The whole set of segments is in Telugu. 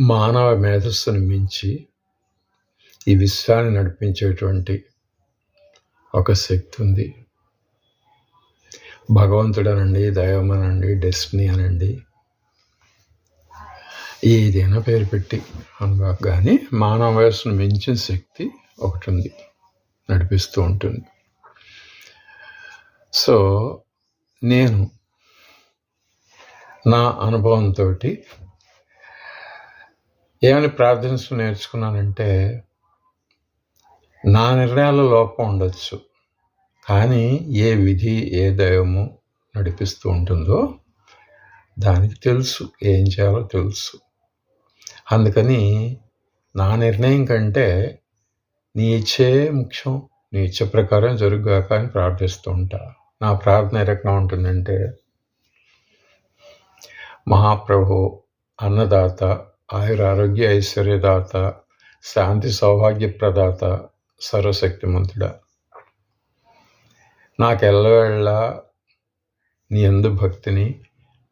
మానవ మేధస్సును మించి ఈ విశ్వాన్ని నడిపించేటువంటి ఒక శక్తి ఉంది. భగవంతుడు అనండి దైవం అనండి డెస్టినీ అనండి. ఏదైనా పేరు పెట్టి అనుగా కానీ మానవ వయస్సును మించిన శక్తి ఒకటి ఉంది. నడిపిస్తూ ఉంటుంది. సో నేను నా అనుభవంతో ఏమని ప్రార్థించడం నేర్చుకున్నానంటే నా నిర్ణయాల లోపం ఉండొచ్చు కానీ ఏ విధి ఏ దైవము నడిపిస్తూ ఉంటుందో దానికి తెలుసు ఏం చేయాలో తెలుసు. అందుకని నా నిర్ణయం కంటే నీ ఇచ్చే ముఖ్యం నీ ఇచ్చ ప్రకారం జరుగుగాక అని ప్రార్థిస్తూ ఉంటా. నా ప్రార్థన ఏ రకంగా ఉంటుందంటే మహాప్రభు అన్నదాత ఆయుర ఆరోగ్య ఐశ్వర్యదాత శాంతి సౌభాగ్య ప్రదాత సర్వశక్తిమంతుడా. నాకు నీ ఎందు భక్తిని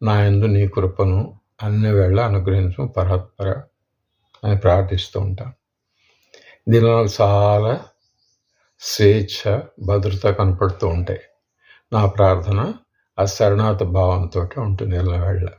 నా ఎందు నీ కృపను అన్ని వేళ అనుగ్రహించు పరాత్పర అని ప్రార్థిస్తూ ఉంటాను. దీనిలో నాకు చాలా స్వేచ్ఛ భద్రత కనపడుతూ ఉంటాయి. నా ప్రార్థన ఆ శరణార్థ భావంతో ఉంటుంది ఎల్లవేళ్ళ